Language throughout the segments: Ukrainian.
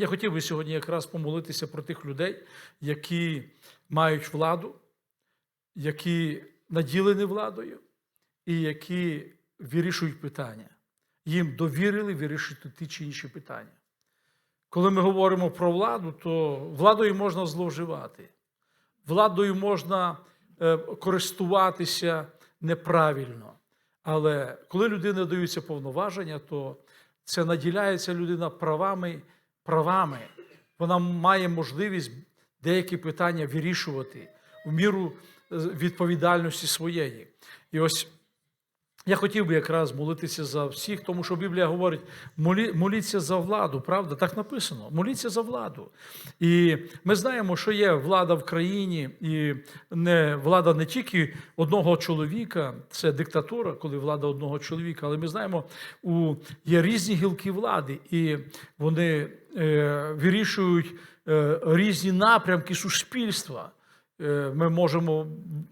Я хотів би сьогодні якраз помолитися про тих людей, які мають владу, які наділені владою і які вирішують питання. Їм довірили вирішити ті чи інші питання. Коли ми говоримо про владу, то владою можна зловживати, владою можна е, користуватися неправильно. Але коли людині даються повноваження, то це наділяється людина правами, правами. Вона має можливість деякі питання вирішувати в міру е, відповідальності своєї. І ось я хотів би якраз молитися за всіх, тому що Біблія говорить: молі, моліться за владу, правда? Так написано. Моліться за владу. І ми знаємо, що є влада в країні, і не влада не тільки одного чоловіка, це диктатура, коли влада одного чоловіка, але ми знаємо, у, є різні гілки влади, і вони вирішують е, різні напрямки суспільства. Е, Ми можемо,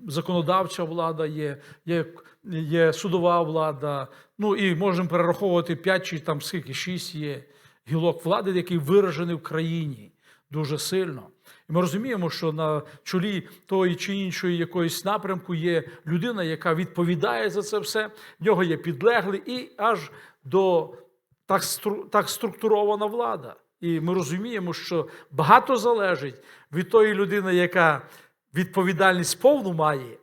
законодавча влада є, є, є судова влада, ну і можемо перераховувати 5 чи там скільки, 6 є гілок влади, які виражені в країні дуже сильно. І ми розуміємо, що на чолі тої чи іншої якоїсь напрямку є людина, яка відповідає за це все, в нього є підлеглий і аж до так, так структурована влада. І ми розуміємо, що багато залежить від тої людини, яка відповідальність повну має,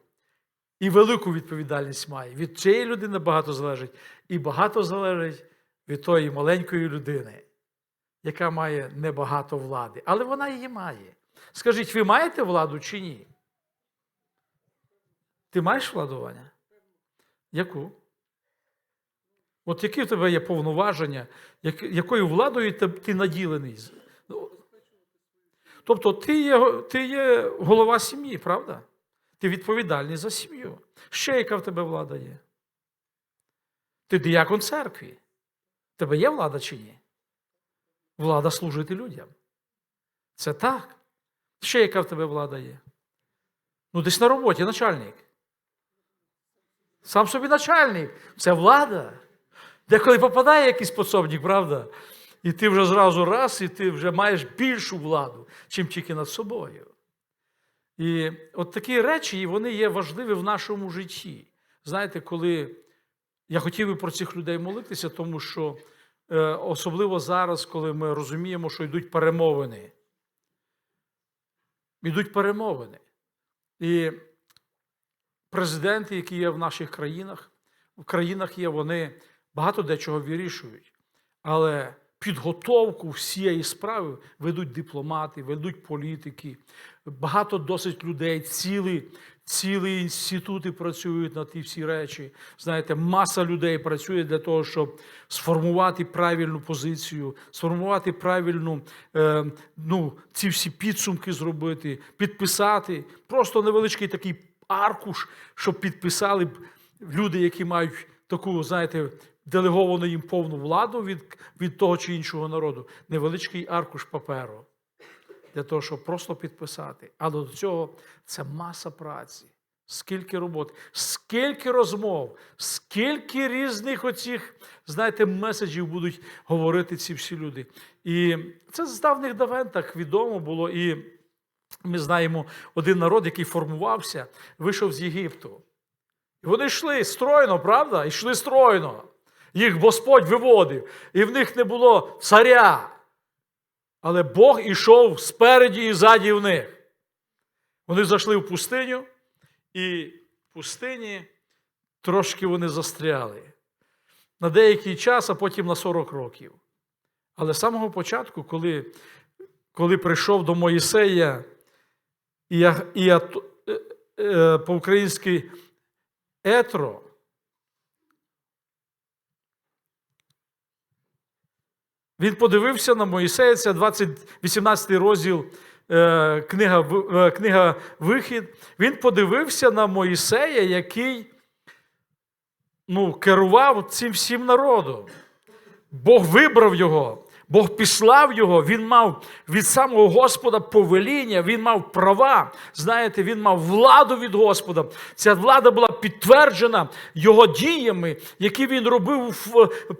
і велику відповідальність має. Від цієї людини багато залежить, і багато залежить від тої маленької людини, яка має небагато влади. Але вона її має. Скажіть, ви маєте владу чи ні? Ти маєш владування? Яку? От які в тебе є повноваження, як- якою владою ти, наділений? Ну, Тобто ти є, ти є голова сім'ї, правда? Ти відповідальний за сім'ю. Ще яка в тебе влада є? Ти діякон церкві. Тебе є влада чи ні? Влада служити людям. Це так. Ще яка в тебе влада є? Ну, десь на роботі начальник. Сам собі начальник. Це влада. Деколи попадає якийсь пособник, правда? І ти вже зразу раз, і ти вже маєш більшу владу, чим тільки над собою. І от такі речі, вони є важливі в нашому житті. Знаєте, коли я хотів би про цих людей молитися, тому що е, особливо зараз, коли ми розуміємо, що йдуть перемовини. Йдуть перемовини. І президенти, які є в наших країнах, в країнах є, вони багато дечого вирішують. Але підготовку всієї справи ведуть дипломати, ведуть політики. Багато досить людей, цілі, цілі інститути працюють на ті всі речі. Знаєте, маса людей працює для того, щоб сформувати правильну позицію, сформувати правильну, е, ну, ці всі підсумки зробити, підписати. Просто невеличкий такий аркуш, щоб підписали б люди, які мають таку, знаєте, делеговану їм повну владу від, від того чи іншого народу, невеличкий аркуш паперу для того, щоб просто підписати. Але до цього це маса праці. Скільки роботи, скільки розмов, скільки різних оцих, знаєте, меседжів будуть говорити ці всі люди. І це з давних давен так відомо було. І ми знаємо один народ, який формувався, вийшов з Єгипту. І вони йшли стройно, правда? Йшли стройно. Їх Господь виводив, і в них не було царя. Але Бог ішов спереді і ззаді в них. Вони зайшли в пустиню, і в пустині трошки вони застряли. На деякий час, а потім на 40 років. Але з самого початку, коли, коли прийшов до Моїсея, і, я- і я, е, е, по-українськи етро, Він подивився на Моїсея, це 20, 18 розділ е, книга, е, книга Вихід. Він подивився на Моїсея, який ну, керував цим всім народом. Бог вибрав його, Бог післав його, він мав від самого Господа повеління, він мав права. Знаєте, він мав владу від Господа. Ця влада була підтверджена його діями, які він робив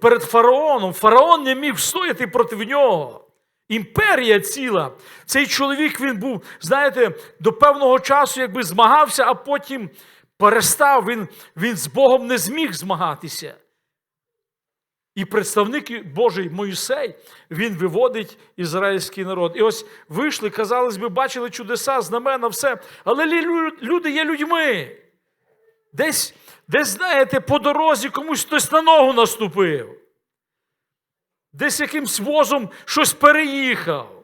перед фараоном. Фараон не міг встояти проти нього. Імперія ціла. Цей чоловік він був, знаєте, до певного часу якби змагався, а потім перестав. Він, він з Богом не зміг змагатися. І представник Божий Моїсей, він виводить ізраїльський народ. І ось вийшли, казалось би, бачили чудеса, знамена, все. Але люди є людьми. Десь, десь, знаєте, по дорозі комусь хтось на ногу наступив. Десь якимсь возом щось переїхав.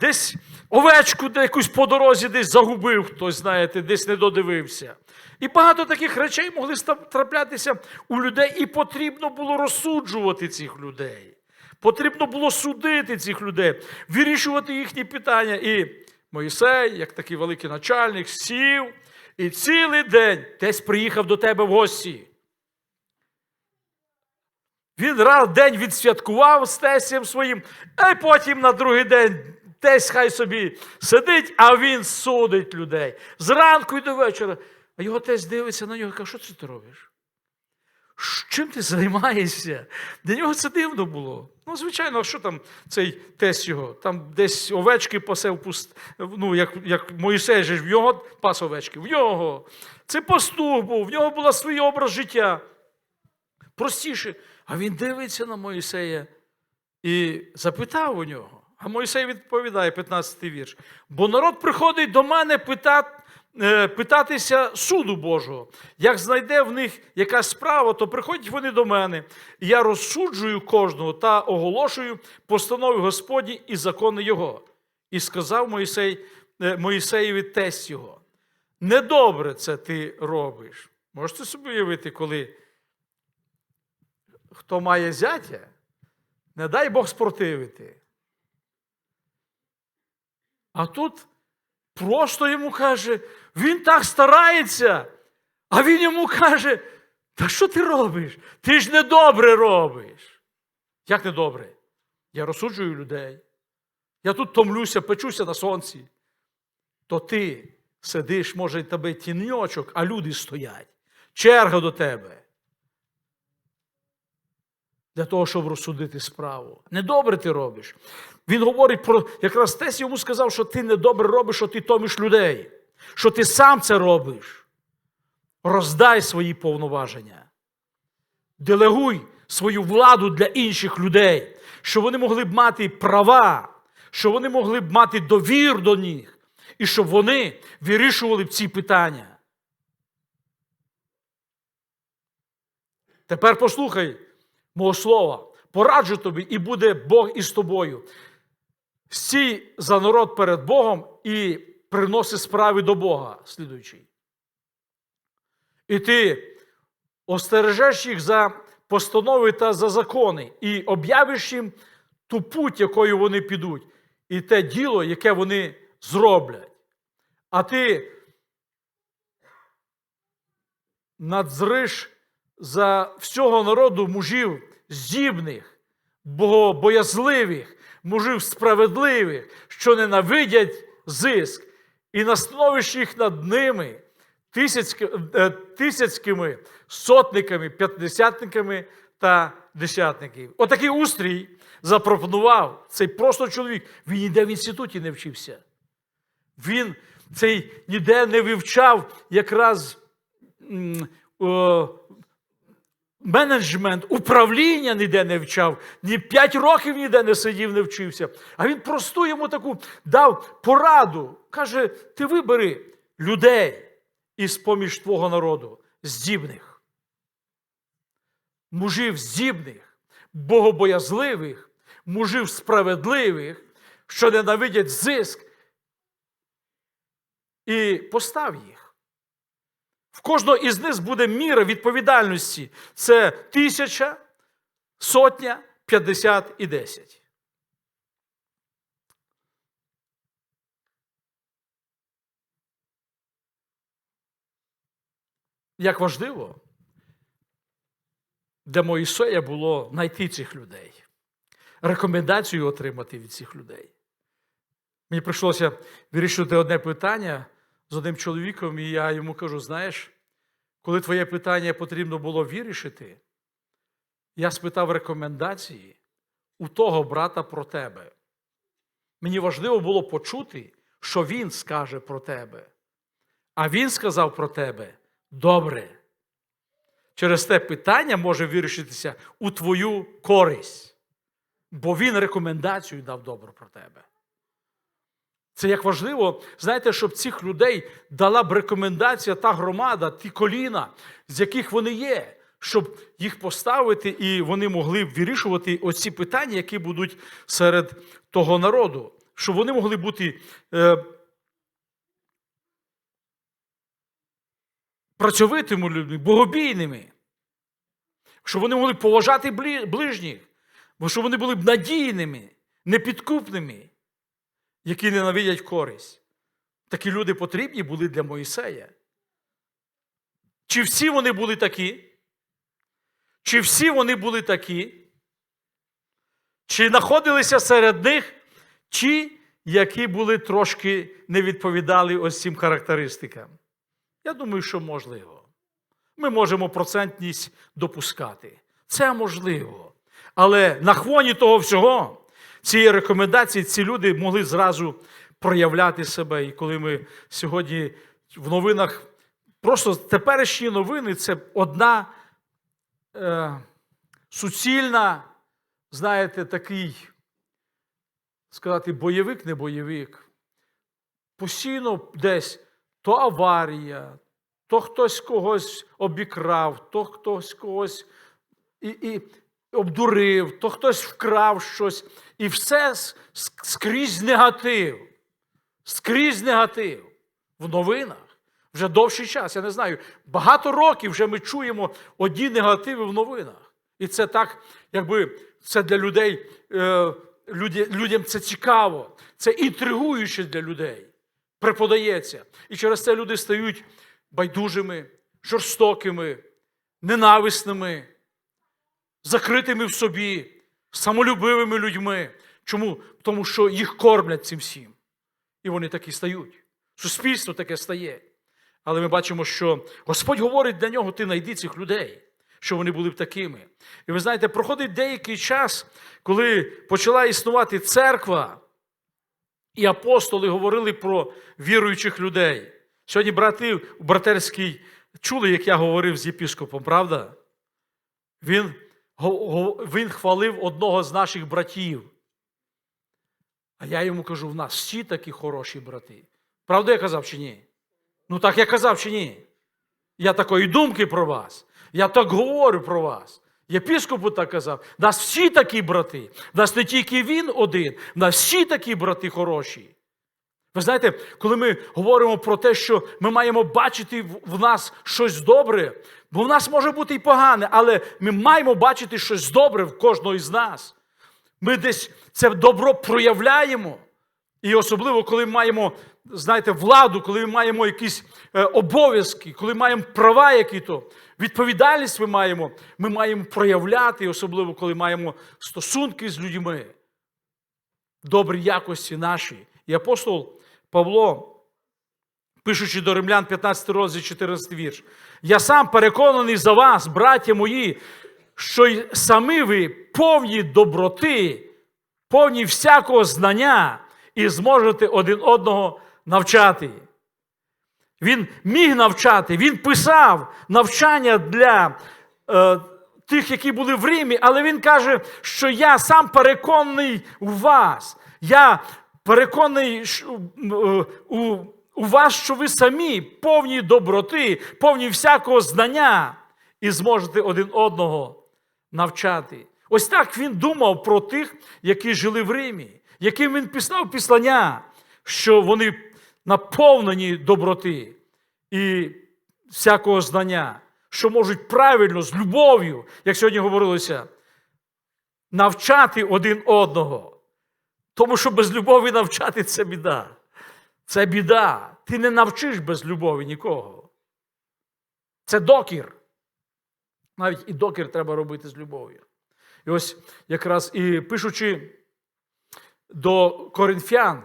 Десь овечку де якусь по дорозі десь загубив хтось, знаєте, десь не додивився. І багато таких речей могли траплятися у людей, і потрібно було розсуджувати цих людей. Потрібно було судити цих людей, вирішувати їхні питання. І Моїсей, як такий великий начальник, сів і цілий день десь приїхав до тебе в гості. Він раз день відсвяткував з тесієм своїм, а потім на другий день десь хай собі сидить, а він судить людей. Зранку і до вечора. А його тесть дивиться на нього і каже, що це ти робиш? Чим ти займаєшся? Для нього це дивно було. Ну, звичайно, а що там цей тесть його? Там десь овечки пасев пуст... ну, як, як Моїсей же в його пас овечки, в нього. Це пастух був, в нього був свій образ життя. Простіше. А він дивиться на Моїсея і запитав у нього. А Моїсей відповідає, 15 вірш. Бо народ приходить до мене питати, питатися суду Божого. Як знайде в них якась справа, то приходять вони до мене. І я розсуджую кожного та оголошую постанови Господні і закони Його. І сказав Моїсей, е, Моїсеєві тесть його. Недобре це ти робиш. Можете собі уявити, коли хто має зятя, не дай Бог спротивити. А тут просто йому каже, він так старається, а він йому каже, та що ти робиш? Ти ж недобре робиш. Як недобре? Я розсуджую людей. Я тут томлюся, печуся на сонці. То ти сидиш, може, тебе тіньочок, а люди стоять. Черга до тебе для того, щоб розсудити справу. Недобре ти робиш. Він говорить про якраз Тес йому сказав, що ти недобре робиш, що ти томиш людей, що ти сам це робиш. Роздай свої повноваження. Делегуй свою владу для інших людей, щоб вони могли б мати права, щоб вони могли б мати довір до них, і щоб вони вирішували б ці питання. Тепер послухай мого слова, пораджу тобі, і буде Бог із тобою. Стій за народ перед Богом і приноси справи до Бога, слідуючий. І ти остережеш їх за постанови та за закони, і об'явиш їм ту путь, якою вони підуть, і те діло, яке вони зроблять. А ти надзриш за всього народу мужів здібних, богобоязливих, мужів справедливих, що ненавидять зиск, і настановиш їх над ними е, тисяцькими сотниками, п'ятдесятниками та десятників. Отакий устрій запропонував цей просто чоловік. Він ніде в інституті не вчився. Він цей ніде не вивчав якраз о, менеджмент, управління ніде не вчав, ні п'ять років ніде не сидів, не вчився. А він просту йому таку дав пораду. Каже: ти вибери людей із поміж твого народу, здібних, мужів здібних, богобоязливих, мужів справедливих, що ненавидять зиск, і постав їх. В кожного із них буде міра відповідальності. Це тисяча, сотня, п'ятдесят і десять. Як важливо для Моїсея було знайти цих людей, рекомендацію отримати від цих людей. Мені прийшлося вирішувати одне питання з одним чоловіком, і я йому кажу: знаєш, коли твоє питання потрібно було вирішити, я спитав рекомендації у того брата про тебе. Мені важливо було почути, що він скаже про тебе. А він сказав про тебе добре. Через те питання може вирішитися у твою користь, бо він рекомендацію дав добру про тебе. Це як важливо, знаєте, щоб цих людей дала б рекомендація та громада, ті коліна, з яких вони є, щоб їх поставити і вони могли б вирішувати оці питання, які будуть серед того народу, щоб вони могли бути е, працьовитими людьми, богобійними, щоб вони могли поважати ближніх, бо щоб вони були б надійними, непідкупними які ненавидять користь. Такі люди потрібні були для Моїсея. Чи всі вони були такі? Чи всі вони були такі? Чи знаходилися серед них ті, які були трошки не відповідали ось цим характеристикам? Я думаю, що можливо. Ми можемо процентність допускати. Це можливо. Але на фоні того всього, цієї рекомендації, ці люди могли зразу проявляти себе. І коли ми сьогодні в новинах, просто теперішні новини це одна е, суцільна, знаєте, такий, сказати, бойовик, не бойовик. Постійно десь то аварія, то хтось когось обікрав, то хтось когось і, і обдурив, то хтось вкрав щось. І все скрізь негатив. Скрізь негатив в новинах. Вже довший час, я не знаю. Багато років вже ми чуємо одні негативи в новинах. І це так, якби це для людей, е, людям це цікаво, це інтригуюче для людей, преподається. І через це люди стають байдужими, жорстокими, ненависними, закритими в собі, самолюбивими людьми. Чому? Тому що їх кормлять цим всім. І вони такі стають. Суспільство таке стає. Але ми бачимо, що Господь говорить для нього: ти знайди цих людей, що вони були б такими. І ви знаєте, проходить деякий час, коли почала існувати церква, і апостоли говорили про віруючих людей. Сьогодні брати братерський чули, як я говорив з єпіскопом, правда? Він, він хвалив одного з наших братів. А я йому кажу: в нас всі такі хороші брати. Правда, я казав чи ні? Ну так я казав чи ні? Я такої думки про вас. Я так говорю про вас. Єпіскопу так казав. Нас всі такі брати. Нас не тільки він один, нас всі такі брати хороші. Ви знаєте, коли ми говоримо про те, що ми маємо бачити в- нас щось добре, бо в нас може бути і погане, але ми маємо бачити щось добре в кожного із нас. Ми десь це добро проявляємо. І особливо, коли ми маємо, знаєте, владу, коли ми маємо якісь е, обов'язки, коли маємо права які-то, відповідальність ми маємо, ми маємо проявляти, особливо, коли маємо стосунки з людьми, добрі якості наші. І апостол Павло, пишучи до римлян 15 розділ 14 вірш, я сам переконаний за вас, браття мої, що й самі ви повні доброти, повні всякого знання і зможете один одного навчати. Він міг навчати, він писав навчання для е, тих, які були в Римі, але він каже, що я сам переконаний у вас. Я переконаний е, у, вас, що ви самі повні доброти, повні всякого знання, і зможете один одного навчати. Ось так він думав про тих, які жили в Римі, яким він писав післання, що вони наповнені доброти і всякого знання, що можуть правильно, з любов'ю, як сьогодні говорилося, навчати один одного. Тому що без любові навчати це біда. Це біда. Ти не навчиш без любові нікого. Це докір. Навіть і докір треба робити з любов'ю. І ось якраз і пишучи до коринфян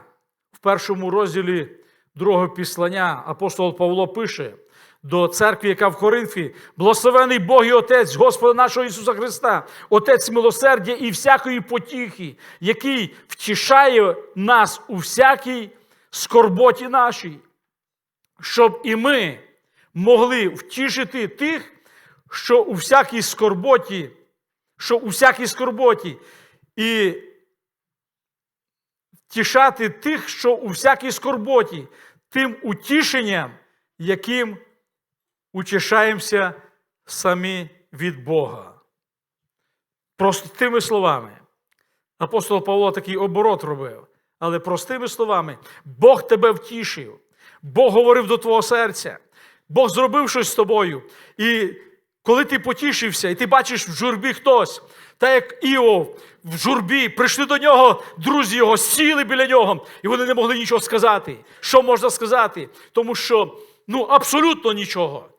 в першому розділі другого післання, апостол Павло пише: до церкви, яка в Коринфі, благословений Бог і Отець Господа нашого Ісуса Христа, Отець милосердя і всякої потіхи, який втішає нас у всякій скорботі нашій, щоб і ми могли втішити тих, що у всякій скорботі, що у всякій скорботі, і втішати тих, що у всякій скорботі, тим утішенням, яким утішаємося самі від Бога. Простими словами. Апостол Павло такий оборот робив. Але простими словами, Бог тебе втішив, Бог говорив до твого серця, Бог зробив щось з тобою. І коли ти потішився, і ти бачиш в журбі хтось, так як Іов в журбі, прийшли до нього, друзі його, сіли біля нього, і вони не могли нічого сказати. Що можна сказати? Тому що ну, абсолютно нічого.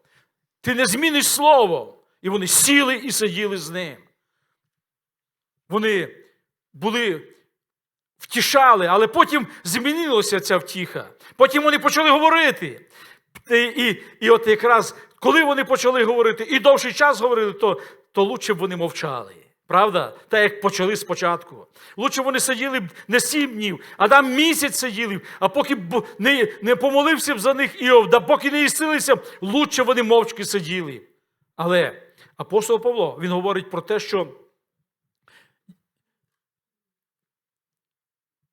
Ти не зміниш слово. І вони сіли і сиділи з ним. Вони були втішали, але потім змінилася ця втіха. Потім вони почали говорити. І, і, і от якраз коли вони почали говорити і довший час говорили, то, то лучше б вони мовчали. Правда? Так як почали спочатку. Лучше вони сиділи б не сім днів, а там місяць сиділи, а поки б не, не помолився б за них Іов, да поки не істилися, лучше вони мовчки сиділи. Але апостол Павло він говорить про те, що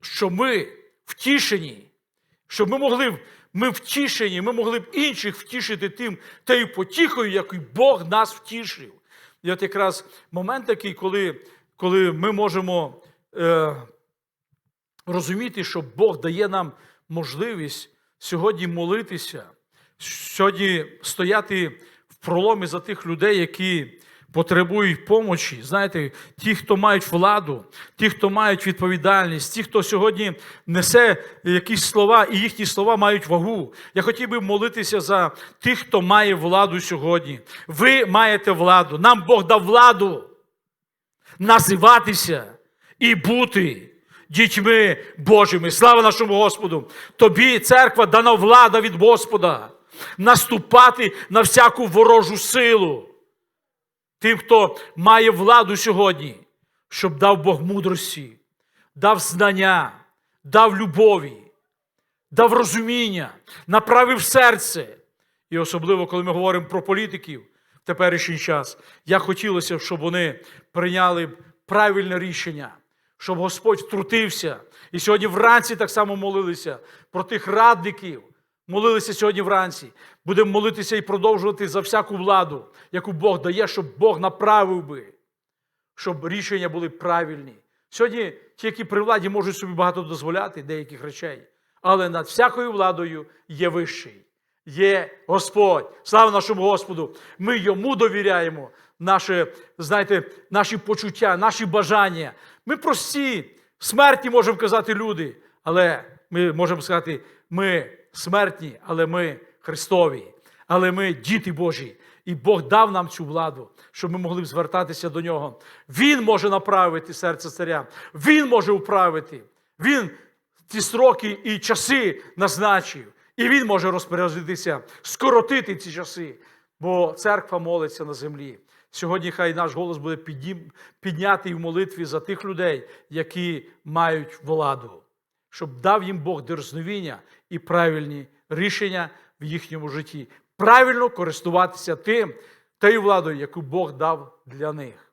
що ми втішені, щоб ми могли б, ми втішені, ми могли б інших втішити тим тією потіхою, якою Бог нас втішив. І от якраз момент такий, коли, коли ми можемо е, розуміти, що Бог дає нам можливість сьогодні молитися, сьогодні стояти в проломі за тих людей, які потребують помочі. Знаєте, ті, хто мають владу, ті, хто мають відповідальність, ті, хто сьогодні несе якісь слова, і їхні слова мають вагу. Я хотів би молитися за тих, хто має владу сьогодні. Ви маєте владу. Нам Бог дав владу називатися і бути. Дітьми Божими, слава нашому Господу! Тобі, церква, дана влада від Господа, наступати на всяку ворожу силу тим, хто має владу сьогодні, щоб дав Бог мудрості, дав знання, дав любові, дав розуміння, направив серце. І особливо, коли ми говоримо про політиків в теперішній час, як хотілося, щоб вони прийняли правильне рішення, щоб Господь втрутився. І сьогодні вранці так само молилися про тих радників. Молилися сьогодні вранці. Будемо молитися і продовжувати за всяку владу, яку Бог дає, щоб Бог направив би, щоб рішення були правильні. Сьогодні ті, які при владі можуть собі багато дозволяти деяких речей, але над всякою владою є вищий, є Господь. Слава нашому Господу! Ми йому довіряємо наше, знаєте, наші почуття, наші бажання. Ми прості, смерті можемо казати люди, але ми можемо сказати, ми смертні, але ми Христові, але ми діти Божі. І Бог дав нам цю владу, щоб ми могли звертатися до нього. Він може направити серце царя, Він може управити. Він ті строки і часи назначив. І він може розпорядитися, скоротити ці часи, бо церква молиться на землі. Сьогодні хай наш голос буде піднятий в молитві за тих людей, які мають владу щоб дав їм Бог дерзновіння і правильні рішення в їхньому житті. Правильно користуватися тим, тою владою, яку Бог дав для них.